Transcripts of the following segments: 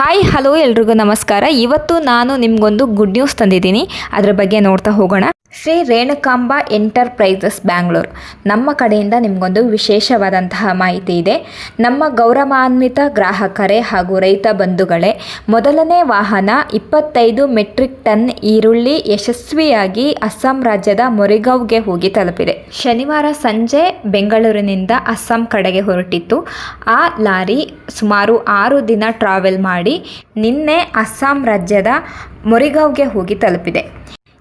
Hi hello ಎಲ್ರಿಗೂ ನಮಸ್ಕಾರ. ಇವತ್ತು ನಾನು ನಿಮಗೊಂದು ಗುಡ್ ನ್ಯೂಸ್ ತಂದಿದ್ದೀನಿ. ಅದರ ಬಗ್ಗೆ ನೋಡ್ತಾ ಹೋಗೋಣ. ಶ್ರೀ ರೇಣುಕಾಂಬ ಎಂಟರ್ಪ್ರೈಸಸ್ ಬ್ಯಾಂಗ್ಳೂರ್. ನಮ್ಮ ಕಡೆಯಿಂದ ನಿಮಗೊಂದು ವಿಶೇಷವಾದಂತಹ ಮಾಹಿತಿ ಇದೆ. ನಮ್ಮ ಗೌರವಾನ್ವಿತ ಗ್ರಾಹಕರೇ ಹಾಗೂ ರೈತ ಬಂಧುಗಳೇ, ಮೊದಲನೇ ವಾಹನ ಇಪ್ಪತ್ತೈದು ಮೆಟ್ರಿಕ್ ಟನ್ ಈರುಳ್ಳಿ ಯಶಸ್ವಿಯಾಗಿ ಅಸ್ಸಾಂ ರಾಜ್ಯದ ಮೊರಿಗಾವ್ಗೆ ಹೋಗಿ ತಲುಪಿದೆ. ಶನಿವಾರ ಸಂಜೆ ಬೆಂಗಳೂರಿನಿಂದ ಅಸ್ಸಾಂ ಕಡೆಗೆ ಹೊರಟಿತ್ತು. ಆ ಲಾರಿ ಸುಮಾರು ಆರು ದಿನ ಟ್ರಾವೆಲ್ ಮಾಡಿ ನಿನ್ನೆ ಅಸ್ಸಾಂ ರಾಜ್ಯದ ಮೊರಿಗಾವ್ಗೆ ಹೋಗಿ ತಲುಪಿದೆ.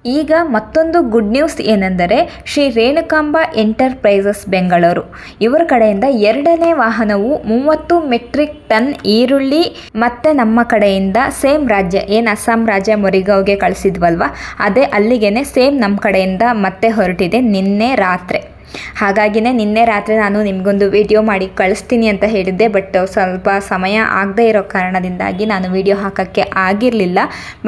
ಈಗ ಮತ್ತೊಂದು ಗುಡ್ ನ್ಯೂಸ್ ಏನೆಂದರೆ ಶ್ರೀ ರೇಣುಕಾಂಬ ಎಂಟರ್ಪ್ರೈಸಸ್ ಬೆಂಗಳೂರು. ಇವರ ಕಡೆಯಿಂದ ಎರಡನೇ ವಾಹನವು ಮೂವತ್ತು ಮೆಟ್ರಿಕ್ ಟನ್ ಈರುಳ್ಳಿ ಮತ್ತೆ ನಮ್ಮ ಕಡೆಯಿಂದ ಸೇಮ್ ರಾಜ್ಯ, ಏನು ಅಸ್ಸಾಂ ರಾಜ್ಯ ಮೊರಿಗಾವ್ಗೆ ಕಳಿಸಿದ್ವಲ್ವ? ಅದೇ ಅಲ್ಲಿಗೇನೆ ಸೇಮ್ ನಮ್ಮ ಕಡೆಯಿಂದ ಮತ್ತೆ ಹೊರಟಿದೆ ನಿನ್ನೆ ರಾತ್ರಿ. ಹಾಗಾಗಿನೇ ನಿನ್ನೆ ರಾತ್ರಿ ನಾನು ನಿಮಗೊಂದು ವಿಡಿಯೋ ಮಾಡಿ ಕಳಿಸ್ತೀನಿ ಅಂತ ಹೇಳಿದ್ದೆ, ಬಟ್ ಸ್ವಲ್ಪ ಸಮಯ ಆಗದೇ ಇರೋ ಕಾರಣದಿಂದಾಗಿ ನಾನು ವಿಡಿಯೋ ಹಾಕೋಕ್ಕೆ ಆಗಿರಲಿಲ್ಲ.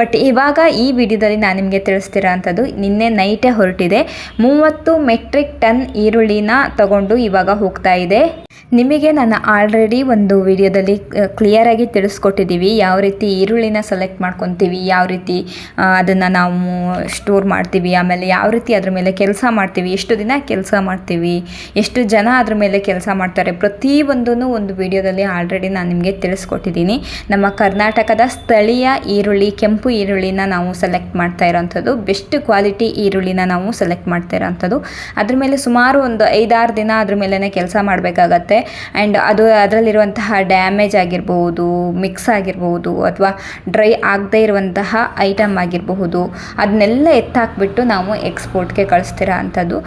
ಬಟ್ ಇವಾಗ ಈ ವಿಡಿಯೋದಲ್ಲಿ ನಾನು ನಿಮಗೆ ತಿಳಿಸ್ತಿರೋ ಅಂಥದ್ದು, ನಿನ್ನೆ ನೈಟೇ ಹೊರಟಿದೆ. ಮೂವತ್ತು ಮೆಟ್ರಿಕ್ ಟನ್ ಈರುಳ್ಳಿನ ತಗೊಂಡು ಇವಾಗ ಹೋಗ್ತಾ ಇದೆ. ನಿಮಗೆ ನಾನು ಆಲ್ರೆಡಿ ಒಂದು ವಿಡಿಯೋದಲ್ಲಿ ಕ್ಲಿಯರಾಗಿ ತಿಳಿಸ್ಕೊಟ್ಟಿದ್ದೀವಿ. ಯಾವ ರೀತಿ ಈರುಳ್ಳಿನ ಸೆಲೆಕ್ಟ್ ಮಾಡ್ಕೊತೀವಿ, ಯಾವ ರೀತಿ ಅದನ್ನು ನಾವು ಸ್ಟೋರ್ ಮಾಡ್ತೀವಿ, ಆಮೇಲೆ ಯಾವ ರೀತಿ ಅದ್ರ ಮೇಲೆ ಕೆಲಸ ಮಾಡ್ತೀವಿ, ಎಷ್ಟು ದಿನ ಕೆಲಸ ಮಾಡ್ತೀವಿ, ಎಷ್ಟು ಜನ ಅದ್ರ ಮೇಲೆ ಕೆಲಸ ಮಾಡ್ತಾರೆ ಪ್ರತಿಯೊಂದೂ ಒಂದು ವಿಡಿಯೋದಲ್ಲಿ ಆಲ್ರೆಡಿ ನಾನು ನಿಮಗೆ ತಿಳಿಸ್ಕೊಟ್ಟಿದ್ದೀನಿ. ನಮ್ಮ ಕರ್ನಾಟಕದ ಸ್ಥಳೀಯ ಈರುಳ್ಳಿ, ಕೆಂಪು ಈರುಳ್ಳಿನ ನಾವು ಸೆಲೆಕ್ಟ್ ಮಾಡ್ತಾ ಇರೋವಂಥದ್ದು ಬೆಸ್ಟ್ ಕ್ವಾಲಿಟಿ ಈರುಳ್ಳಿನ ನಾವು ಸೆಲೆಕ್ಟ್ ಮಾಡ್ತಾ ಇರೋವಂಥದ್ದು ಅದ್ರ ಮೇಲೆ ಸುಮಾರು ಒಂದು ಐದಾರು ದಿನ ಅದ್ರ ಮೇಲೇ ಕೆಲಸ ಮಾಡಬೇಕಾಗತ್ತೆ. ಆ್ಯಂಡ್ ಅದು ಅದರಲ್ಲಿರುವಂತಹ ಡ್ಯಾಮೇಜ್ ಆಗಿರ್ಬೋದು ಮಿಕ್ಸ್ ಆಗಿರ್ಬೋದು ಅಥವಾ ಡ್ರೈ ಆಗದೇ ಇರುವಂತಹ ಐಟಮ್ ಆಗಿರಬಹುದು ಅದನ್ನೆಲ್ಲ ಎತ್ತಾಕ್ಬಿಟ್ಟು ನಾವು ಎಕ್ಸ್ಪೋರ್ಟ್ಗೆ ಕಳಿಸ್ತಿರೋ ಅಂಥದ್ದು.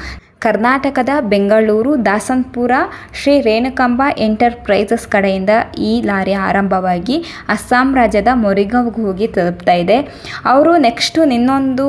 ಕರ್ನಾಟಕದ ಬೆಂಗಳೂರು, ದಾಸನ್ಪುರ, ಶ್ರೀ ರೇಣುಕಾಂಬ ಎಂಟರ್ಪ್ರೈಸಸ್ ಕಡೆಯಿಂದ ಈ ಲಾರಿ ಆರಂಭವಾಗಿ ಅಸ್ಸಾಂ ರಾಜ್ಯದ ಮೊರಿಗಾವ್ಗೆ ಹೋಗಿ ತಲುಪ್ತಾ ಇದೆ. ಅವರು ನೆಕ್ಸ್ಟು ಇನ್ನೊಂದು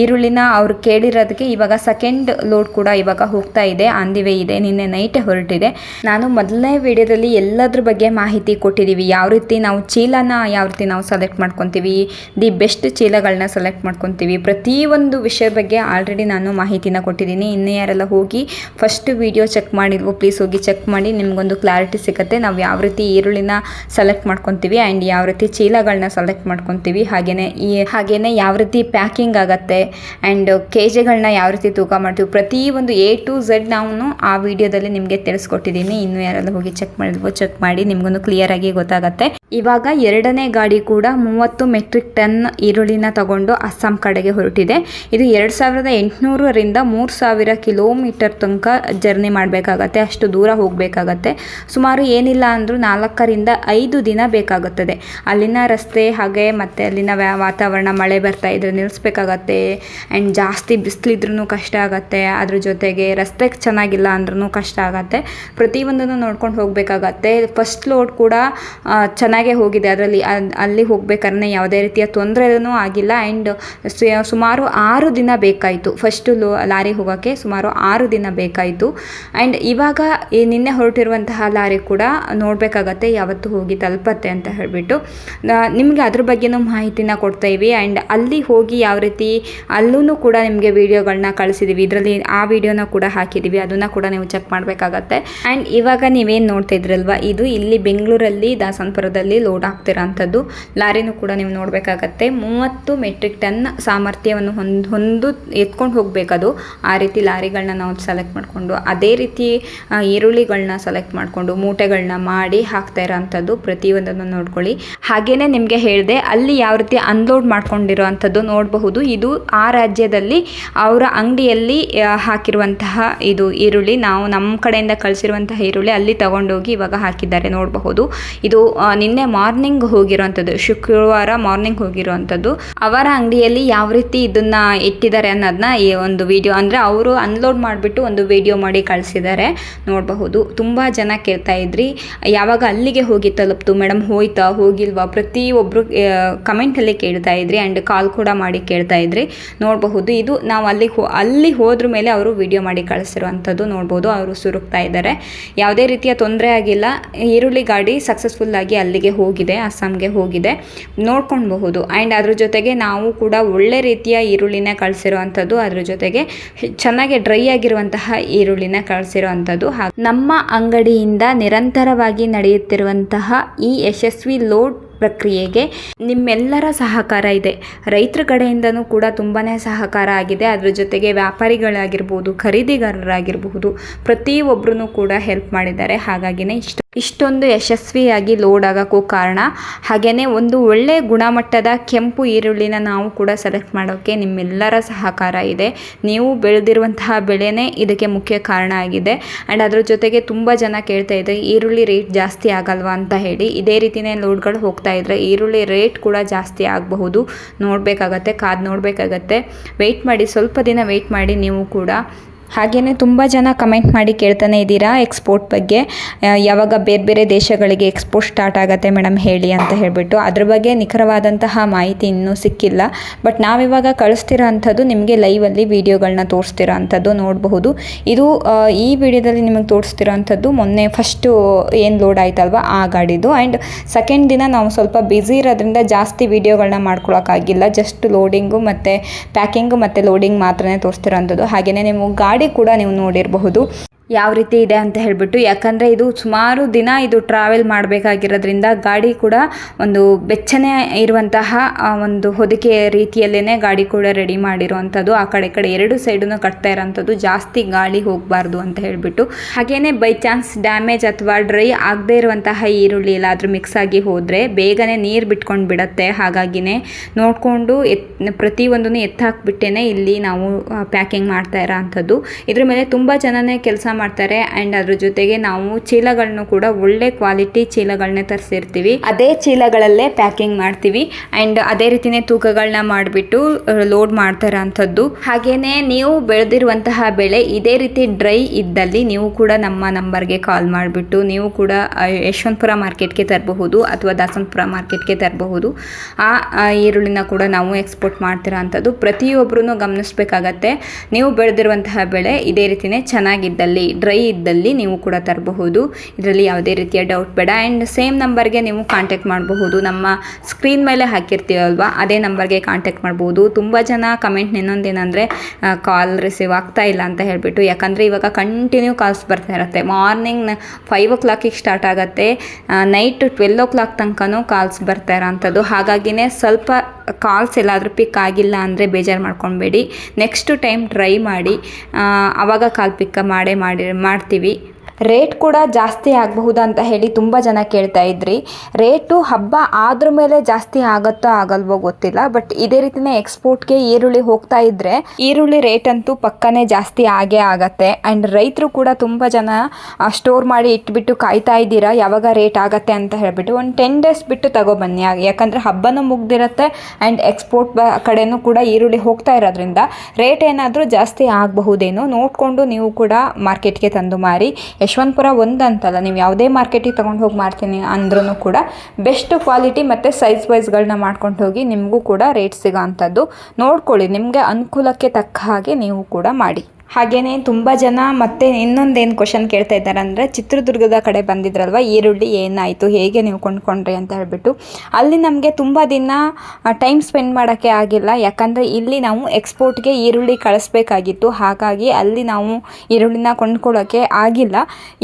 ಈರುಳ್ಳಿನ ಅವರು ಕೇಳಿರೋದಕ್ಕೆ ಇವಾಗ ಸೆಕೆಂಡ್ ಲೋಡ್ ಕೂಡ ಇವಾಗ ಹೋಗ್ತಾ ಇದೆ ಆನ್ ದಿ ವೇ ಇದೆ, ನಿನ್ನೆ ನೈಟೇ ಹೊರಟಿದೆ. ನಾನು ಮೊದಲನೇ ವಿಡಿಯೋದಲ್ಲಿ ಎಲ್ಲದ್ರ ಬಗ್ಗೆ ಮಾಹಿತಿ ಕೊಟ್ಟಿದ್ದೀವಿ. ಯಾವ ರೀತಿ ನಾವು ಚೀಲನ ಯಾವ ರೀತಿ ನಾವು ಸೆಲೆಕ್ಟ್ ಮಾಡ್ಕೊತೀವಿ ದಿ ಬೆಸ್ಟ್ ಚೀಲಗಳನ್ನ ಸೆಲೆಕ್ಟ್ ಮಾಡ್ಕೊತೀವಿ, ಪ್ರತಿಯೊಂದು ವಿಷಯ ಬಗ್ಗೆ ಆಲ್ರೆಡಿ ನಾನು ಮಾಹಿತಿನ ಕೊಟ್ಟಿದ್ದೀನಿ. ಯಾರೆಲ್ಲ ಹೋಗಿ ಫಸ್ಟ್ ವಿಡಿಯೋ ಚೆಕ್ ಮಾಡಿಲ್ವೋ ಪ್ಲೀಸ್ ಹೋಗಿ ಚೆಕ್ ಮಾಡಿ, ನಿಮಗೊಂದು ಕ್ಲಾರಿಟಿ ಸಿಗುತ್ತೆ. ನಾವು ಯಾವ ರೀತಿ ಈರುಳ್ಳಿನ ಸೆಲೆಕ್ಟ್ ಮಾಡ್ಕೊತೀವಿ ಆ್ಯಂಡ್ ಯಾವ ರೀತಿ ಚೀಲಗಳನ್ನ ಸೆಲೆಕ್ಟ್ ಮಾಡ್ಕೊತೀವಿ. ಹಾಗೆಯೇ ಈ ಹಾಗೆಯೇ ಯಾವ ರೀತಿ ಪ್ಯಾಕಿಂಗ್ ಆಗುತ್ತೆ ಆ್ಯಂಡ್ ಕೆ ಜಿಗಳನ್ನ ಯಾವ ರೀತಿ ತೂಕ ಮಾಡ್ತೀವಿ. ಪ್ರತಿ ಒಂದು ಎ ಟು ಝೆಡ್ ನಾವು ಆ ವಿಡಿಯೋದಲ್ಲಿ ನಿಮಗೆ ತಿಳಿಸ್ಕೊಟ್ಟಿದ್ದೀನಿ. ಇನ್ನು ಯಾರೆಲ್ಲ ಹೋಗಿ ಚೆಕ್ ಮಾಡಿದ್ವೋ ಚೆಕ್ ಮಾಡಿ ನಿಮಗೊಂದು ಕ್ಲಿಯರ್ ಆಗಿ ಗೊತ್ತಾಗುತ್ತೆ. ಇವಾಗ ಎರಡನೇ ಗಾಡಿ ಕೂಡ ಮೂವತ್ತು ಮೆಟ್ರಿಕ್ ಟನ್ ಈರುಳ್ಳಿನ ತಗೊಂಡು ಅಸ್ಸಾಂ ಕಡೆಗೆ ಹೊರಟಿದೆ. ಇದು ಎರಡು ಸಾವಿರದ ಎಂಟುನೂರರಿಂದ ಮೂರು ಸಾವಿರ ಕಿಲೋಮೀಟರ್ ತನಕ ಜರ್ನಿ ಮಾಡಬೇಕಾಗತ್ತೆ, ಅಷ್ಟು ದೂರ ಹೋಗಬೇಕಾಗತ್ತೆ. ಸುಮಾರು ಏನಿಲ್ಲ ಅಂದರೂ ನಾಲ್ಕರಿಂದ ಐದು ದಿನ ಬೇಕಾಗುತ್ತದೆ. ಅಲ್ಲಿನ ರಸ್ತೆ ಹಾಗೆ ಮತ್ತು ಅಲ್ಲಿನ ವಾತಾವರಣ, ಮಳೆ ಬರ್ತಾ ಇದ್ರೆ ನಿಲ್ಲಿಸ್ಬೇಕಾಗತ್ತೆ ಆ್ಯಂಡ್ ಜಾಸ್ತಿ ಬಿಸಿಲಿದ್ರೂ ಕಷ್ಟ ಆಗುತ್ತೆ. ಅದ್ರ ಜೊತೆಗೆ ರಸ್ತೆ ಚೆನ್ನಾಗಿಲ್ಲ ಅಂದ್ರೂ ಕಷ್ಟ ಆಗುತ್ತೆ. ಪ್ರತಿಯೊಂದನ್ನು ನೋಡ್ಕೊಂಡು ಹೋಗಬೇಕಾಗತ್ತೆ. ಫಸ್ಟ್ ಲೋಡ್ ಕೂಡ ಚೆನ್ನಾಗೇ ಹೋಗಿದೆ. ಅದರಲ್ಲಿ ಅಲ್ಲಿ ಹೋಗ್ಬೇಕಾದ್ರೆ ಯಾವುದೇ ರೀತಿಯ ತೊಂದರೆನೂ ಆಗಿಲ್ಲ. ಆ್ಯಂಡ್ ಸುಮಾರು ಆರು ದಿನ ಬೇಕಾಯಿತು. ಫಸ್ಟು ಲೋ, ಲಾರಿ ಹೋಗೋಕ್ಕೆ ಸುಮಾರು ಆರು ದಿನ ಬೇಕಾಯಿತು. ಆ್ಯಂಡ್ ಇವಾಗ ಈ ನಿನ್ನೆ ಹೊರಟಿರುವಂತಹ ಲಾರಿ ಕೂಡ ನೋಡಬೇಕಾಗತ್ತೆ, ಯಾವತ್ತು ಹೋಗಿ ತಲುಪತ್ತೆ ಅಂತ ಹೇಳಿಬಿಟ್ಟು. ನಿಮಗೆ ಅದ್ರ ಬಗ್ಗೆನೂ ಮಾಹಿತಿನ ಕೊಡ್ತಾ ಇವಿ. ಆ್ಯಂಡ್ ಅಲ್ಲಿ ಹೋಗಿ ಯಾವ ರೀತಿ ಅಲ್ಲೂ ಕೂಡ ನಿಮಗೆ ವೀಡಿಯೋಗಳನ್ನ ಕಳಿಸಿದ್ದೀವಿ ಇದರಲ್ಲಿ ಆ ವಿಡಿಯೋನ ಕೂಡ ಹಾಕಿದ್ದೀವಿ ಅದನ್ನು ಕೂಡ ನೀವು ಚೆಕ್ ಮಾಡಬೇಕಾಗತ್ತೆ. ಆ್ಯಂಡ್ ಇವಾಗ ನೀವೇನು ನೋಡ್ತಾ ಇದ್ರಲ್ವ, ಇದು ಇಲ್ಲಿ ಬೆಂಗಳೂರಲ್ಲಿ, ದಾಸನಪುರದಲ್ಲಿ ಲೋಡ್ ಆಗ್ತಿರೋಂಥದ್ದು ಲಾರಿನೂ ಕೂಡ ನೀವು ನೋಡಬೇಕಾಗತ್ತೆ. ಮೂವತ್ತು ಮೆಟ್ರಿಕ್ ಟನ್ ಸಾಮರ್ಥ್ಯವನ್ನು ಹೊಂದು ಹೊಂದು ಎತ್ಕೊಂಡು ಹೋಗಬೇಕದು ಆ ರೀತಿ ಲಾರಿಗಳನ್ನ ನಾವು ಸೆಲೆಕ್ಟ್ ಮಾಡಿಕೊಂಡು, ಅದೇ ರೀತಿ ಈರುಳ್ಳಿಗಳನ್ನ ಸೆಲೆಕ್ಟ್ ಮಾಡಿಕೊಂಡು ಮೂಟೆಗಳನ್ನ ಮಾಡಿ ಹಾಕ್ತಾ ಇರೋವಂಥದ್ದು ಪ್ರತಿಯೊಂದನ್ನು ನೋಡ್ಕೊಳ್ಳಿ. ಹಾಗೆಯೇ ನಿಮಗೆ ಹೇಳಿದೆ, ಅಲ್ಲಿ ಯಾವ ರೀತಿ ಅನ್ಲೋಡ್ ಮಾಡ್ಕೊಂಡಿರೋ ಅಂಥದ್ದು ನೋಡಬಹುದು. ಇದು ಆ ರಾಜ್ಯದಲ್ಲಿ ಅವರ ಅಂಗಡಿಯಲ್ಲಿ ಹಾಕಿರುವಂತಹ ಇದು ಈರುಳ್ಳಿ. ನಾವು ನಮ್ಮ ಕಡೆಯಿಂದ ಕಳಿಸಿರುವಂತಹ ಈರುಳ್ಳಿ ಅಲ್ಲಿ ತಗೊಂಡೋಗಿ ಇವಾಗ ಹಾಕಿದ್ದಾರೆ ನೋಡಬಹುದು. ಇದು ನಿನ್ನೆ ಮಾರ್ನಿಂಗ್ ಹೋಗಿರುವಂಥದ್ದು, ಶುಕ್ರವಾರ ಮಾರ್ನಿಂಗ್ ಹೋಗಿರುವಂಥದ್ದು. ಅವರ ಅಂಗಡಿಯಲ್ಲಿ ಯಾವ ರೀತಿ ಇದನ್ನ ಇಟ್ಟಿದ್ದಾರೆ ಅನ್ನೋದನ್ನ ಈ ಒಂದು ವಿಡಿಯೋ ಅಂದರೆ ಅವರು ಅನ್ಲೋಡ್ ಮಾಡಿಬಿಟ್ಟು ಒಂದು ವಿಡಿಯೋ ಮಾಡಿ ಕಳಿಸಿದ್ದಾರೆ ನೋಡಬಹುದು. ತುಂಬ ಜನ ಕೇಳ್ತಾ ಇದ್ರಿ. ಯಾವಾಗ ಅಲ್ಲಿಗೆ ಹೋಗಿ ತಲುಪ್ತು? ಮೇಡಮ್ ಹೋಯ್ತಾ? ಹೋಗಿಲ್ವಾ? ಪ್ರತಿಯೊಬ್ಬರು ಕಮೆಂಟಲ್ಲಿ ಕೇಳ್ತಾ ಇದ್ರಿ ಆ್ಯಂಡ್ ಕಾಲ್ ಕೂಡ ಮಾಡಿ ಕೇಳ್ತಾ ಇದ್ರಿ. ನೋಡಬಹುದು. ಇದು ನಾವು ಅಲ್ಲಿ ಹೋ, ಅಲ್ಲಿ ಹೋದ್ರ ಮೇಲೆ ಅವರು ವಿಡಿಯೋ ಮಾಡಿ ಕಳಿಸಿರುವಂಥದ್ದು ನೋಡ್ಬೋದು ಅವರು ಸುರುಕ್ತಾ ಇದ್ದಾರೆ. ಯಾವುದೇ ರೀತಿಯ ತೊಂದರೆ ಆಗಿಲ್ಲ. ಈರುಳ್ಳಿ ಗಾಡಿ ಸಕ್ಸಸ್ಫುಲ್ಲಾಗಿ ಅಲ್ಲಿಗೆ ಹೋಗಿದೆ, ಅಸ್ಸಾಂಗೆ ಹೋಗಿದೆ. ನೋಡ್ಕೊಳ್ಬಹುದು. ಆ್ಯಂಡ್ ಅದ್ರ ಜೊತೆಗೆ ನಾವು ಕೂಡ ಒಳ್ಳೆ ರೀತಿಯ ಈರುಳ್ಳಿನೇ ಕಳಿಸಿರುವಂಥದ್ದು ಅದ್ರ ಜೊತೆಗೆ, ಚೆನ್ನಾಗಿ ಡ್ರೈ ಆಗಿರುವಂತಹ ಈರುಳ್ಳಿನ ಕಳಿಸಿರೋ ಅಂಥದ್ದು. ನಮ್ಮ ಅಂಗಡಿಯಿಂದ ನಿರಂತರವಾಗಿ ನಡೆಯುತ್ತಿರುವಂತಹ ಈ ಯಶಸ್ವಿ ಲೋಡ್ ಪ್ರಕ್ರಿಯೆಗೆ ನಿಮ್ಮೆಲ್ಲರ ಸಹಕಾರ ಇದೆ. ರೈತರ ಕಡೆಯಿಂದನೂ ಕೂಡ ತುಂಬಾ ಸಹಕಾರ ಆಗಿದೆ. ಅದ್ರ ಜೊತೆಗೆ ವ್ಯಾಪಾರಿಗಳಾಗಿರ್ಬೋದು, ಖರೀದಿಗಾರರಾಗಿರಬಹುದು ಪ್ರತಿಯೊಬ್ಬರೂ ಕೂಡ ಹೆಲ್ಪ್ ಮಾಡಿದ್ದಾರೆ. ಹಾಗಾಗಿನೇ ಇಷ್ಟು. ಇಷ್ಟೊಂದು ಯಶಸ್ವಿಯಾಗಿ ಲೋಡ್ ಆಗೋಕ್ಕೂ ಕಾರಣ. ಹಾಗೆಯೇ ಒಂದು ಒಳ್ಳೆಯ ಗುಣಮಟ್ಟದ ಕೆಂಪು ಈರುಳ್ಳಿನ ನಾವು ಕೂಡ ಸೆಲೆಕ್ಟ್ ಮಾಡೋಕ್ಕೆ ನಿಮ್ಮೆಲ್ಲರ ಸಹಕಾರ ಇದೆ. ನೀವು ಬೆಳೆದಿರುವಂತಹ ಬೆಳೆನೇ ಇದಕ್ಕೆ ಮುಖ್ಯ ಕಾರಣ ಆಗಿದೆ. ಆ್ಯಂಡ್ ಅದ್ರ ಜೊತೆಗೆ ತುಂಬ ಜನ ಕೇಳ್ತಾ ಇದ್ದಾರೆ ಈರುಳ್ಳಿ ರೇಟ್ ಜಾಸ್ತಿ ಆಗಲ್ವಾ ಅಂತ ಹೇಳಿ. ಇದೇ ರೀತಿಯೇ ಲೋಡ್ಗಳು ಹೋಗ್ತಾ ಇದ್ದರೆ ಈರುಳ್ಳಿ ರೇಟ್ ಕೂಡ ಜಾಸ್ತಿ ಆಗಬಹುದು. ನೋಡಬೇಕಾಗತ್ತೆ, ಕಾದು ನೋಡಬೇಕಾಗತ್ತೆ. ವೆಯ್ಟ್ ಮಾಡಿ, ಸ್ವಲ್ಪ ದಿನ ವೆಯ್ಟ್ ಮಾಡಿ ನೀವು ಕೂಡ ಹಾಗೆಯೇ ತುಂಬ ಜನ ಕಮೆಂಟ್ ಮಾಡಿ ಕೇಳ್ತಾನೆ ಇದ್ದೀರಾ ಎಕ್ಸ್ಪೋರ್ಟ್ ಬಗ್ಗೆ. ಯಾವಾಗ ಬೇರೆ ಬೇರೆ ದೇಶಗಳಿಗೆ ಎಕ್ಸ್ಪೋರ್ಟ್ ಸ್ಟಾರ್ಟ್ ಆಗುತ್ತೆ ಮೇಡಮ್ ಹೇಳಿ ಅಂತ ಹೇಳಿಬಿಟ್ಟು. ಅದ್ರ ಬಗ್ಗೆ ನಿಖರವಾದಂತಹ ಮಾಹಿತಿ ಇನ್ನೂ ಸಿಕ್ಕಿಲ್ಲ. ಬಟ್ ನಾವಿವಾಗ ಕಳಿಸ್ತಿರೋ ಅಂಥದ್ದು ನಿಮಗೆ ಲೈವಲ್ಲಿ ವೀಡಿಯೋಗಳನ್ನ ತೋರಿಸ್ತಿರೋ ಅಂಥದ್ದು ನೋಡಬಹುದು. ಇದು ಈ ವಿಡಿಯೋದಲ್ಲಿ ನಿಮಗೆ ತೋರಿಸ್ತಿರೋ ಅಂಥದ್ದು ಮೊನ್ನೆ ಫಸ್ಟು ಏನು ಲೋಡ್ ಆಯ್ತಲ್ವ ಆ ಗಾಡಿದು. ಆ್ಯಂಡ್ ಸೆಕೆಂಡ್ ದಿನ ನಾವು ಸ್ವಲ್ಪ ಬ್ಯುಸಿ ಇರೋದ್ರಿಂದ ಜಾಸ್ತಿ ವೀಡಿಯೋಗಳನ್ನ ಮಾಡ್ಕೊಳ್ಳೋಕ್ಕಾಗಿಲ್ಲ ಜಸ್ಟ್ ಲೋಡಿಂಗು ಮತ್ತು ಪ್ಯಾಕಿಂಗು ಮತ್ತು ಲೋಡಿಂಗ್ ಮಾತ್ರನೇ ತೋರಿಸ್ತಿರೋ ಅಂಥದ್ದು. ಹಾಗೆಯೇ ನಿಮಗೆ ಗಾಡಿ ಕೂಡ ನೀವು ನೋಡಿರಬಹುದು. ಯಾವ ರೀತಿ ಇದೆ ಅಂತ ಹೇಳಿಬಿಟ್ಟು, ಯಾಕಂದರೆ ಇದು ಸುಮಾರು ದಿನ ಇದು ಟ್ರಾವೆಲ್ ಮಾಡಬೇಕಾಗಿರೋದ್ರಿಂದ ಗಾಡಿ ಕೂಡ ಒಂದು ಬೆಚ್ಚನೆ ಇರುವಂತಹ ಒಂದು ಹೊದಿಕೆ ರೀತಿಯಲ್ಲೇ ಗಾಡಿ ಕೂಡ ರೆಡಿ ಮಾಡಿರುವಂಥದ್ದು. ಆ ಕಡೆ ಕಡೆ ಎರಡು ಸೈಡನ್ನು ಕಟ್ತಾ ಇರೋಂಥದ್ದು ಜಾಸ್ತಿ ಗಾಳಿ ಹೋಗಬಾರ್ದು ಅಂತ ಹೇಳಿಬಿಟ್ಟು. ಹಾಗೆಯೇ ಬೈ ಚಾನ್ಸ್ ಡ್ಯಾಮೇಜ್ ಅಥವಾ ಡ್ರೈ ಆಗದೇ ಇರುವಂತಹ ಈರುಳ್ಳಿ ಎಲ್ಲಾದರೂ ಮಿಕ್ಸ್ ಆಗಿ ಹೋದರೆ ಬೇಗನೆ ನೀರು ಬಿಟ್ಕೊಂಡು ಬಿಡುತ್ತೆ. ಹಾಗಾಗಿನೇ ನೋಡಿಕೊಂಡು ಎತ್ ಪ್ರತಿಯೊಂದನ್ನು ಎತ್ತಾಕ್ಬಿಟ್ಟೇ ಇಲ್ಲಿ ನಾವು ಪ್ಯಾಕಿಂಗ್ ಮಾಡ್ತಾ ಇರೋ ಅಂಥದ್ದು ಇದ್ರ ಮೇಲೆ ತುಂಬ ಜನನೇ ಕೆಲಸ ಮಾಡ್ತಾರೆ. ಅಂಡ್ ಅದ್ರ ಜೊತೆಗೆ ನಾವು ಚೀಲಗಳನ್ನು ಕೂಡ ಒಳ್ಳೆ ಕ್ವಾಲಿಟಿ ಚೀಲಗಳನ್ನ ತರಿಸಿರ್ತೀವಿ. ಅದೇ ಚೀಲಗಳಲ್ಲೇ ಪ್ಯಾಕಿಂಗ್ ಮಾಡ್ತೀವಿ. ಅಂಡ್ ಅದೇ ರೀತಿನೇ ತೂಕಗಳನ್ನ ಮಾಡಿಬಿಟ್ಟು ಲೋಡ್ ಮಾಡ್ತಾರೆ ಅಂಥದ್ದು ಹಾಗೇನೆ ನೀವು ಬೆಳೆದಿರುವಂತಹ ಬೆಳೆ ಇದೇ ರೀತಿ ಡ್ರೈ ಇದ್ದಲ್ಲಿ ನೀವು ಕೂಡ ನಮ್ಮ ನಂಬರ್ಗೆ ಕಾಲ್ ಮಾಡಿಬಿಟ್ಟು, ನೀವು ಕೂಡ ಯಶವಂತಪುರ ಮಾರ್ಕೆಟ್ಗೆ ತರಬಹುದು ಅಥವಾ ದಾಸನಪುರ ಮಾರ್ಕೆಟ್ಗೆ ತರಬಹುದು. ಆ ಆ ಈರುಳ್ಳಿನ ಕೂಡ ನಾವು ಎಕ್ಸ್ಪೋರ್ಟ್ ಮಾಡ್ತಿರೋ ಅಂಥದ್ದು ಪ್ರತಿಯೊಬ್ಬರೂ ಗಮನಿಸಬೇಕಾಗತ್ತೆ. ನೀವು ಬೆಳೆದಿರುವಂತಹ ಬೆಳೆ ಇದೇ ರೀತಿನೇ ಚೆನ್ನಾಗಿದ್ದಲ್ಲಿ ಡ್ರೈ ಇದ್ದಲ್ಲಿ ನೀವು ಕೂಡ ತರಬಹುದು. ಇದರಲ್ಲಿ ಯಾವುದೇ ರೀತಿಯ ಡೌಟ್ ಬೇಡ. ಆ್ಯಂಡ್ ಸೇಮ್ ನಂಬರ್ಗೆ ನೀವು ಕಾಂಟ್ಯಾಕ್ಟ್ ಮಾಡಬಹುದು. ನಮ್ಮ ಸ್ಕ್ರೀನ್ ಮೇಲೆ ಹಾಕಿರ್ತೀವಲ್ವಾ? ಅದೇ ನಂಬರ್ಗೆ ಕಾಂಟ್ಯಾಕ್ಟ್ ಮಾಡ್ಬೋದು ತುಂಬ ಜನ ಕಮೆಂಟ್ ಇನ್ನೊಂದೇನೆಂದರೆ ಕಾಲ್ ರಿಸೀವ್ ಆಗ್ತಾ ಇಲ್ಲ ಅಂತ ಹೇಳಿಬಿಟ್ಟು. ಯಾಕಂದರೆ ಇವಾಗ ಕಂಟಿನ್ಯೂ ಕಾಲ್ಸ್ ಬರ್ತಾ ಇರುತ್ತೆ. ಮಾರ್ನಿಂಗ್ ಫೈವ್ ಓ ಕ್ಲಾಕಿಗೆ ಸ್ಟಾರ್ಟ್ ಆಗುತ್ತೆ. ನೈಟ್ ಟ್ವೆಲ್ ಓ ಕ್ಲಾಕ್ ತನಕನೂ ಕಾಲ್ಸ್ ಬರ್ತಾ ಇರೋಂಥದ್ದು. ಹಾಗಾಗಿನೇ ಸ್ವಲ್ಪ ಕಾಲ್ಸ್ ಎಲ್ಲಾದರೂ ಪಿಕ್ ಆಗಿಲ್ಲ ಅಂದರೆ ಬೇಜಾರು ಮಾಡ್ಕೊಬೇಡಿ ನೆಕ್ಸ್ಟ್ ಟೈಮ್ ಟ್ರೈ ಮಾಡಿ. ಆವಾಗ ಕಾಲ್ ಪಿಕ್ಕ ಮಾಡೇ ಮಾಡಿ, ಮಾಡ್ತೀವಿ. ರೇಟ್ ಕೂಡ ಜಾಸ್ತಿ ಆಗಬಹುದಾ ಅಂತ ಹೇಳಿ ತುಂಬ ಜನ ಕೇಳ್ತಾ ಇದ್ರಿ. ರೇಟು ಹಬ್ಬ ಆದ್ರ ಮೇಲೆ ಜಾಸ್ತಿ ಆಗತ್ತೋ ಆಗಲ್ವೋ ಗೊತ್ತಿಲ್ಲ. ಬಟ್ ಇದೇ ರೀತಿನೇ ಎಕ್ಸ್ಪೋರ್ಟ್ಗೆ ಈರುಳ್ಳಿ ಹೋಗ್ತಾ ಇದ್ರೆ ಈರುಳ್ಳಿ ರೇಟ್ ಅಂತೂ ಪಕ್ಕನೆ ಜಾಸ್ತಿ ಆಗೇ ಆಗತ್ತೆ. ಆ್ಯಂಡ್ ರೈತರು ಕೂಡ ತುಂಬ ಜನ ಸ್ಟೋರ್ ಮಾಡಿ ಇಟ್ಬಿಟ್ಟು ಕಾಯ್ತಾ ಇದ್ದೀರಾ, ಯಾವಾಗ ರೇಟ್ ಆಗತ್ತೆ ಅಂತ ಹೇಳಿಬಿಟ್ಟು ಒಂದು ಟೆನ್ ಡೇಸ್ ಬಿಟ್ಟು ತಗೊಬನ್ನಿ. ಬನ್ನಿ ಯಾಕಂದರೆ ಹಬ್ಬನೂ ಮುಗ್ದಿರತ್ತೆ ಆ್ಯಂಡ್ ಎಕ್ಸ್ಪೋರ್ಟ್ ಕಡೆನೂ ಕೂಡ ಈರುಳ್ಳಿ ಹೋಗ್ತಾ ಇರೋದ್ರಿಂದ ರೇಟ್ ಏನಾದರೂ ಜಾಸ್ತಿ ಆಗಬಹುದೇನೋ ನೋಡಿಕೊಂಡು ನೀವು ಕೂಡ ಮಾರ್ಕೆಟ್ಗೆ ತಂದು ಮಾರಿ. ಯಶವಂತಪುರ ಒಂದಂತಲ್ಲ ನೀವು ಯಾವುದೇ ಮಾರ್ಕೆಟಿಗೆ ತೊಗೊಂಡು ಹೋಗಿ ಮಾರ್ತೀನಿ ಅಂದ್ರೂ ಕೂಡ ಬೆಸ್ಟ್ ಕ್ವಾಲಿಟಿ ಮತ್ತು ಸೈಜ್ ವೈಸ್ಗಳನ್ನ ಮಾಡ್ಕೊಂಡು ಹೋಗಿ ನಿಮಗೂ ಕೂಡ ರೇಟ್ ಸಿಗೋ ಅಂಥದ್ದು ನೋಡ್ಕೊಳ್ಳಿ, ನಿಮಗೆ ಅನುಕೂಲಕ್ಕೆ ತಕ್ಕ ಹಾಗೆ ನೀವು ಕೂಡ ಮಾಡಿ. ಹಾಗೆಯೇ ತುಂಬ ಜನ ಮತ್ತೆ ಇನ್ನೊಂದೇನು ಕ್ವಶನ್ ಕೇಳ್ತಾ ಇದ್ದಾರೆ ಅಂದರೆ ಚಿತ್ರದುರ್ಗದ ಕಡೆ ಬಂದಿದ್ರಲ್ವ, ಈರುಳ್ಳಿ ಏನಾಯಿತು, ಹೇಗೆ ನೀವು ಕೊಂಡ್ಕೊಂಡ್ರಿ ಅಂತ ಹೇಳ್ಬಿಟ್ಟು. ಅಲ್ಲಿ ನಮಗೆ ತುಂಬ ದಿನ ಟೈಮ್ ಸ್ಪೆಂಡ್ ಮಾಡೋಕ್ಕೆ ಆಗಿಲ್ಲ. ಯಾಕಂದರೆ ಇಲ್ಲಿ ನಾವು ಎಕ್ಸ್ಪೋರ್ಟ್ಗೆ ಈರುಳ್ಳಿ ಕಳಿಸ್ಬೇಕಾಗಿತ್ತು. ಹಾಗಾಗಿ ಅಲ್ಲಿ ನಾವು ಈರುಳ್ಳಿನ ಕೊಂಡ್ಕೊಳ್ಳೋಕ್ಕೆ ಆಗಿಲ್ಲ.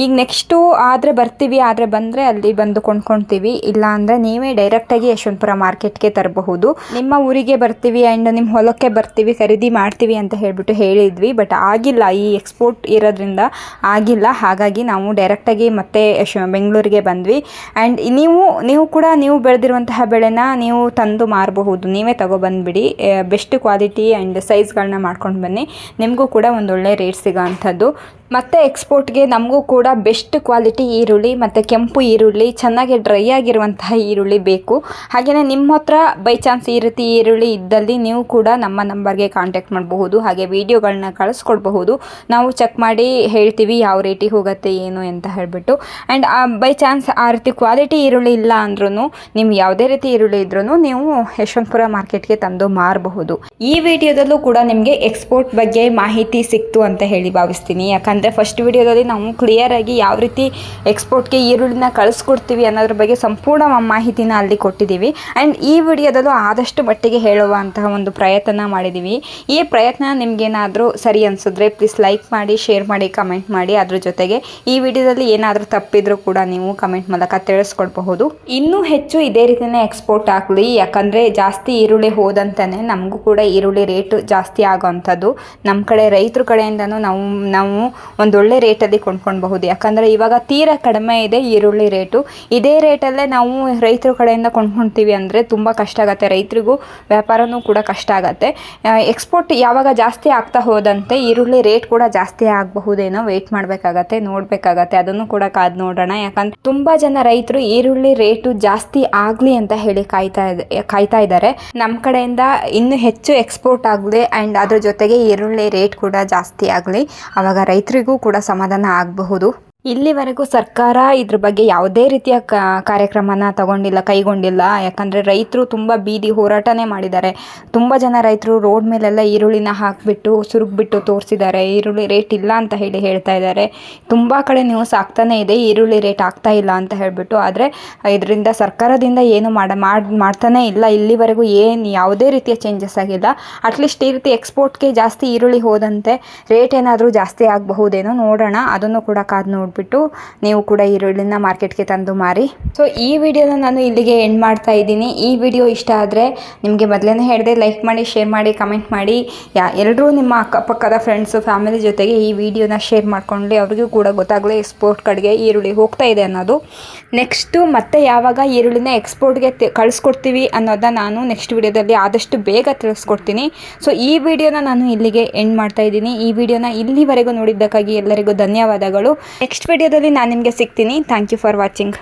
ಈಗ ನೆಕ್ಸ್ಟು ಆದರೆ ಬರ್ತೀವಿ, ಆದರೆ ಬಂದರೆ ಅಲ್ಲಿ ಬಂದು ಕೊಂಡ್ಕೊಳ್ತೀವಿ ಇಲ್ಲ ಅಂದರೆ ನೀವೇ ಡೈರೆಕ್ಟಾಗಿ ಯಶವಂತಪುರ ಮಾರ್ಕೆಟ್ಗೆ ತರಬಹುದು. ನಿಮ್ಮ ಊರಿಗೆ ಬರ್ತೀವಿ ಆ್ಯಂಡ್ ನಿಮ್ಮ ಹೊಲಕ್ಕೆ ಬರ್ತೀವಿ, ಖರೀದಿ ಮಾಡ್ತೀವಿ ಅಂತ ಹೇಳಿಬಿಟ್ಟು ಹೇಳಿದ್ವಿ. ಬಟ್ ಆಗಿಲ್ಲ, ಈ ಎಕ್ಸ್ಪೋರ್ಟ್ ಇರೋದ್ರಿಂದ ಆಗಿಲ್ಲ. ಹಾಗಾಗಿ ನಾವು ಡೈರೆಕ್ಟಾಗಿ ಮತ್ತೆ ಶ, ಬೆಂಗಳೂರಿಗೆ ಬಂದ್ವಿ. ಆ್ಯಂಡ್ ನೀವು ನೀವು ಕೂಡ ನೀವು ಬೆಳೆದಿರುವಂತಹ ಬೆಳೆನ ನೀವು ತಂದು ಮಾರಬಹುದು. ನೀವೇ ತಗೊಬಂದುಬಿಡಿ. ಬೆಸ್ಟ್ ಕ್ವಾಲಿಟಿ ಆ್ಯಂಡ್ ಸೈಜ್ಗಳನ್ನ ಮಾಡ್ಕೊಂಡು ಬನ್ನಿ. ನಿಮಗೂ ಕೂಡ ಒಂದೊಳ್ಳೆ ರೇಟ್ ಸಿಗೋ ಅಂಥದ್ದು. ಮತ್ತು ಎಕ್ಸ್ಪೋರ್ಟ್ಗೆ ನಮಗೂ ಕೂಡ ಬೆಸ್ಟ್ ಕ್ವಾಲಿಟಿ ಈರುಳ್ಳಿ ಮತ್ತು ಕೆಂಪು ಈರುಳ್ಳಿ, ಚೆನ್ನಾಗಿ ಡ್ರೈ ಆಗಿರುವಂತಹ ಈರುಳ್ಳಿ ಬೇಕು. ಹಾಗೆಯೇ ನಿಮ್ಮ ಹತ್ರ ಬೈ ಚಾನ್ಸ್ ಈ ರೀತಿ ಈರುಳ್ಳಿ ಇದ್ದಲ್ಲಿ ನೀವು ಕೂಡ ನಮ್ಮ ನಂಬರ್ಗೆ ಕಾಂಟ್ಯಾಕ್ಟ್ ಮಾಡಬಹುದು, ಹಾಗೆ ವೀಡಿಯೋಗಳನ್ನ ಕಳಿಸ್ಕೊಡ್ಬಹುದು. ನಾವು ಚೆಕ್ ಮಾಡಿ ಹೇಳ್ತೀವಿ ಯಾವ ರೇಟಿಗೆ ಹೋಗುತ್ತೆ ಏನು ಅಂತ ಹೇಳಿಬಿಟ್ಟು. ಆ್ಯಂಡ್ ಬೈ ಚಾನ್ಸ್ ಆ ರೀತಿ ಕ್ವಾಲಿಟಿ ಈರುಳ್ಳಿ ಇಲ್ಲ ಅಂದ್ರೂ ನಿಮ್ಗೆ ಯಾವುದೇ ರೀತಿ ಈರುಳ್ಳಿ ಇದ್ರೂ ನೀವು ಯಶವಂತಪುರ ಮಾರ್ಕೆಟ್ಗೆ ತಂದು ಮಾರಬಹುದು. ಈ ವಿಡಿಯೋದಲ್ಲೂ ಕೂಡ ನಿಮಗೆ ಎಕ್ಸ್ಪೋರ್ಟ್ ಬಗ್ಗೆ ಮಾಹಿತಿ ಸಿಕ್ತು ಅಂತ ಹೇಳಿ ಭಾವಿಸ್ತೀನಿ. ಯಾಕಂದರೆ ಅಂದರೆ ಫಸ್ಟ್ ವಿಡಿಯೋದಲ್ಲಿ ನಾವು ಕ್ಲಿಯರಾಗಿ ಯಾವ ರೀತಿ ಎಕ್ಸ್ಪೋರ್ಟ್ಗೆ ಈರುಳ್ಳಿನ ಕಳಿಸ್ಕೊಡ್ತೀವಿ ಅನ್ನೋದ್ರ ಬಗ್ಗೆ ಸಂಪೂರ್ಣ ಮಾಹಿತಿನ ಅಲ್ಲಿ ಕೊಟ್ಟಿದ್ದೀವಿ. ಆ್ಯಂಡ್ ಈ ವಿಡಿಯೋದಲ್ಲೂ ಆದಷ್ಟು ಮಟ್ಟಿಗೆ ಹೇಳುವಂತಹ ಒಂದು ಪ್ರಯತ್ನ ಮಾಡಿದ್ದೀವಿ. ಈ ಪ್ರಯತ್ನ ನಿಮಗೇನಾದರೂ ಸರಿ ಅನಿಸಿದ್ರೆ ಪ್ಲೀಸ್ ಲೈಕ್ ಮಾಡಿ ಶೇರ್ ಮಾಡಿ ಕಮೆಂಟ್ ಮಾಡಿ. ಅದ್ರ ಜೊತೆಗೆ ಈ ವಿಡಿಯೋದಲ್ಲಿ ಏನಾದರೂ ತಪ್ಪಿದ್ರೂ ಕೂಡ ನೀವು ಕಮೆಂಟ್ ಮೂಲಕ ತಿಳಿಸ್ಕೊಡ್ಬಹುದು. ಇನ್ನೂ ಹೆಚ್ಚು ಇದೇ ರೀತಿಯೇ ಎಕ್ಸ್ಪೋರ್ಟ್ ಆಗಲಿ. ಯಾಕಂದರೆ ಜಾಸ್ತಿ ಈರುಳ್ಳಿ ಹೋದಂತಾನೆ ನಮಗೂ ಕೂಡ ಈರುಳ್ಳಿ ರೇಟ್ ಜಾಸ್ತಿ ಆಗೋವಂಥದ್ದು. ನಮ್ಮ ಕಡೆ ರೈತರ ಕಡೆಯಿಂದನೂ ನಾವು ನಾವು ಒಂದೊಳ್ಳೆ ರೇಟಲ್ಲಿ ಕೊಂಡ್ಕೊಳ್ಬಹುದು. ಯಾಕಂದರೆ ಇವಾಗ ತೀರಾ ಕಡಿಮೆ ಇದೆ ಈರುಳ್ಳಿ ರೇಟು ಇದೇ ರೇಟಲ್ಲೇ ನಾವು ರೈತರ ಕಡೆಯಿಂದ ಕೊಂಡ್ಕೊಳ್ತೀವಿ ಅಂದರೆ ತುಂಬ ಕಷ್ಟ ಆಗುತ್ತೆ. ರೈತರಿಗೂ ವ್ಯಾಪಾರನೂ ಕೂಡ ಕಷ್ಟ ಆಗುತ್ತೆ. ಎಕ್ಸ್ಪೋರ್ಟ್ ಯಾವಾಗ ಜಾಸ್ತಿ ಆಗ್ತಾ ಹೋದಂತೆ ಈರುಳ್ಳಿ ರೇಟ್ ಕೂಡ ಜಾಸ್ತಿ ಆಗಬಹುದೇನೋ ವೆಯ್ಟ್ ಮಾಡಬೇಕಾಗತ್ತೆ, ನೋಡಬೇಕಾಗತ್ತೆ. ಅದನ್ನು ಕೂಡ ಕಾದು ನೋಡೋಣ. ಯಾಕಂದ್ರೆ ತುಂಬ ಜನ ರೈತರು ಈರುಳ್ಳಿ ರೇಟು ಜಾಸ್ತಿ ಆಗಲಿ ಅಂತ ಹೇಳಿ ಕಾಯ್ತಾ ಕಾಯ್ತಾ ಇದ್ದಾರೆ ನಮ್ಮ ಕಡೆಯಿಂದ ಇನ್ನೂ ಹೆಚ್ಚು ಎಕ್ಸ್ಪೋರ್ಟ್ ಆಗಲಿ ಆ್ಯಂಡ್ ಅದ್ರ ಜೊತೆಗೆ ಈರುಳ್ಳಿ ರೇಟ್ ಕೂಡ ಜಾಸ್ತಿ ಆಗಲಿ. ಆವಾಗ ರೈತರಿಗೂ ಕೂಡ ಸಮಾಧಾನ ಆಗಬಹುದು. ಇಲ್ಲಿವರೆಗೂ ಸರ್ಕಾರ ಇದ್ರ ಬಗ್ಗೆ ಯಾವುದೇ ರೀತಿಯ ಕಾರ್ಯಕ್ರಮನ ತಗೊಂಡಿಲ್ಲ, ಕೈಗೊಂಡಿಲ್ಲ. ಯಾಕಂದರೆ ರೈತರು ತುಂಬ ಬೀದಿ ಹೋರಾಟನೇ ಮಾಡಿದ್ದಾರೆ. ತುಂಬ ಜನ ರೈತರು ರೋಡ್ ಮೇಲೆಲ್ಲ ಈರುಳ್ಳಿನ ಹಾಕಿಬಿಟ್ಟು, ಸುರುಗ್ಬಿಟ್ಟು ತೋರಿಸಿದ್ದಾರೆ. ಈರುಳ್ಳಿ ರೇಟ್ ಇಲ್ಲ ಅಂತ ಹೇಳಿ ಹೇಳ್ತಾ ಇದ್ದಾರೆ. ತುಂಬ ಕಡೆ ನ್ಯೂಸ್ ಆಗ್ತಾನೇ ಇದೆ, ಈರುಳ್ಳಿ ರೇಟ್ ಆಗ್ತಾ ಇಲ್ಲ ಅಂತ ಹೇಳಿಬಿಟ್ಟು. ಆದರೆ ಇದರಿಂದ ಸರ್ಕಾರದಿಂದ ಏನು ಮಾಡ ಮಾಡ್ತಾನೆ ಮಾಡ್ತಾನೇ ಇಲ್ಲ. ಇಲ್ಲಿವರೆಗೂ ಏನು ಯಾವುದೇ ರೀತಿಯ ಚೇಂಜಸ್ ಆಗಿಲ್ಲ. ಅಟ್ಲೀಸ್ಟ್ ಈ ರೀತಿ ಎಕ್ಸ್ಪೋರ್ಟ್ಗೆ ಜಾಸ್ತಿ ಈರುಳ್ಳಿ ಹೋದಂತೆ ರೇಟ್ ಏನಾದರೂ ಜಾಸ್ತಿ ಆಗಬಹುದೇನೋ ನೋಡೋಣ. ಅದನ್ನು ಕೂಡ ಕಾದು ನೋಡಿಬಿಟ್ಟು ನೀವು ಕೂಡ ಈರುಳ್ಳಿನ ಮಾರ್ಕೆಟ್ಗೆ ತಂದು ಮಾರಿ. ಸೊ ಈ ವಿಡಿಯೋನ ನಾನು ಇಲ್ಲಿಗೆ ಎಂಡ್ ಮಾಡ್ತಾ ಇದ್ದೀನಿ. ಈ ವಿಡಿಯೋ ಇಷ್ಟ ಆದರೆ ನಿಮಗೆ ಮೊದಲೇ ಹೇಳಿದೆ ಲೈಕ್ ಮಾಡಿ ಶೇರ್ ಮಾಡಿ ಕಮೆಂಟ್ ಮಾಡಿ. ಯಾ ಎಲ್ಲರೂ ನಿಮ್ಮ ಅಕ್ಕಪಕ್ಕದ ಫ್ರೆಂಡ್ಸು ಫ್ಯಾಮಿಲಿ ಜೊತೆಗೆ ಈ ವಿಡಿಯೋನ ಶೇರ್ ಮಾಡ್ಕೊಂಡ್ಲಿ ಅವ್ರಿಗೂ ಕೂಡ ಗೊತ್ತಾಗಲಿ ಎಕ್ಸ್ಪೋರ್ಟ್ ಕಡೆಗೆ ಈರುಳ್ಳಿ ಹೋಗ್ತಾ ಇದೆ ಅನ್ನೋದು. ನೆಕ್ಸ್ಟು ಮತ್ತೆ ಯಾವಾಗ ಈರುಳ್ಳಿನ ಎಕ್ಸ್ಪೋರ್ಟ್ಗೆ ಕಳಿಸ್ಕೊಡ್ತೀವಿ ಅನ್ನೋದನ್ನ ನಾನು ನೆಕ್ಸ್ಟ್ ವಿಡಿಯೋದಲ್ಲಿ ಆದಷ್ಟು ಬೇಗ ತಿಳಿಸ್ಕೊಡ್ತೀನಿ. ಸೊ ಈ ವಿಡಿಯೋನ ನಾನು ಇಲ್ಲಿಗೆ ಎಂಡ್ ಮಾಡ್ತಾ ಇದ್ದೀನಿ. ಈ ವಿಡಿಯೋನ ಇಲ್ಲಿವರೆಗೂ ನೋಡಿದ್ದಕ್ಕಾಗಿ ಎಲ್ಲರಿಗೂ ಧನ್ಯವಾದಗಳು. ನೆಕ್ಸ್ಟ್ ವಿಡಿಯೋದಲ್ಲಿ ನಾನು ನಿಮಗೆ ಸಿಗ್ತೀನಿ. Thank you for watching